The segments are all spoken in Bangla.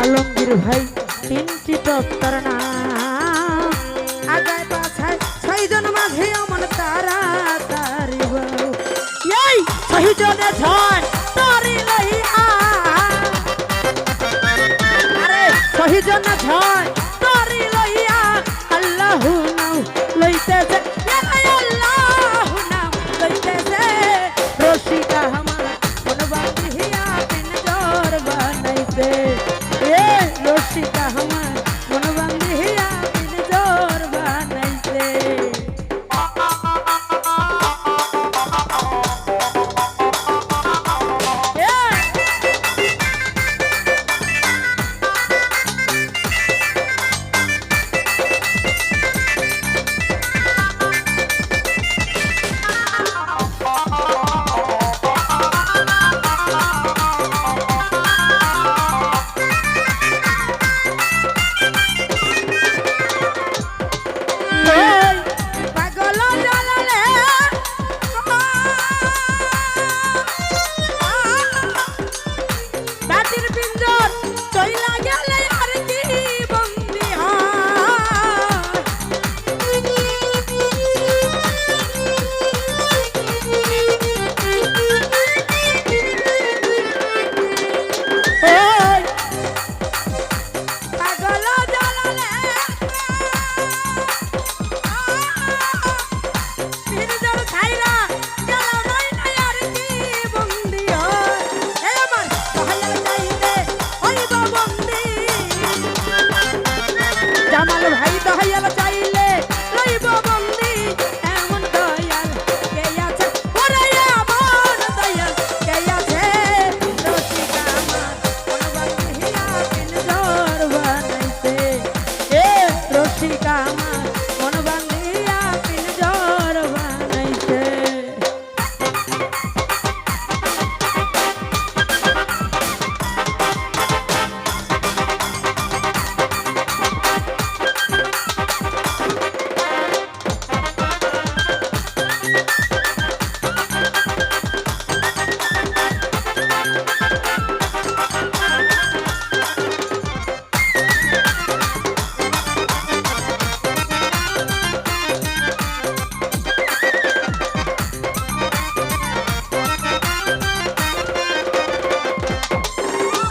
আলমগীর ভাই, তিনটি তত্তর না। আগায় পাছায় ছয়জন মাঝে অমন তারা তারি এই ছয়জনে ছয় তারি লই আরে ছয়জনে ছয় তারি লইয়া আল্লাহ নাও লইতেছে আল্লাহ নাও লইতেছে। রশিকা আমার কোন বাকি হিয়া তিন জোর सीता हम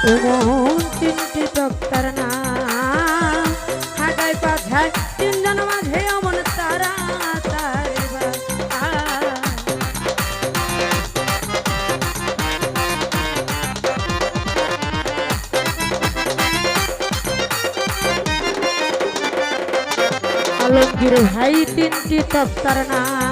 এমন তিনটি টক্তার না। হাগায় পাছায় তিনজন মাঝে অমন তারা আলমগীর ভাই, তিনটি টক্তার না।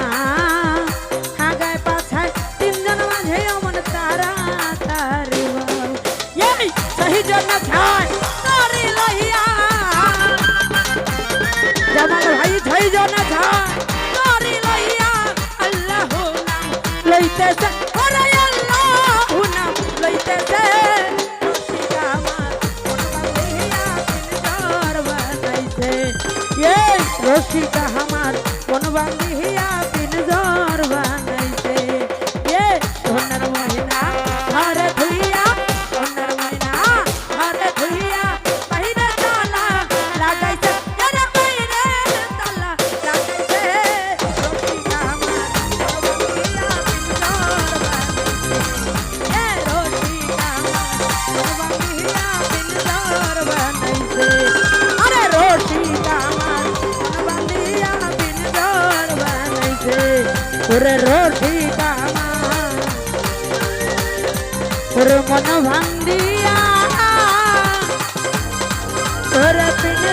রসিকা হামা ওরে রটি কামা ওর মন ভাঙ্গিয়া ওরে পিন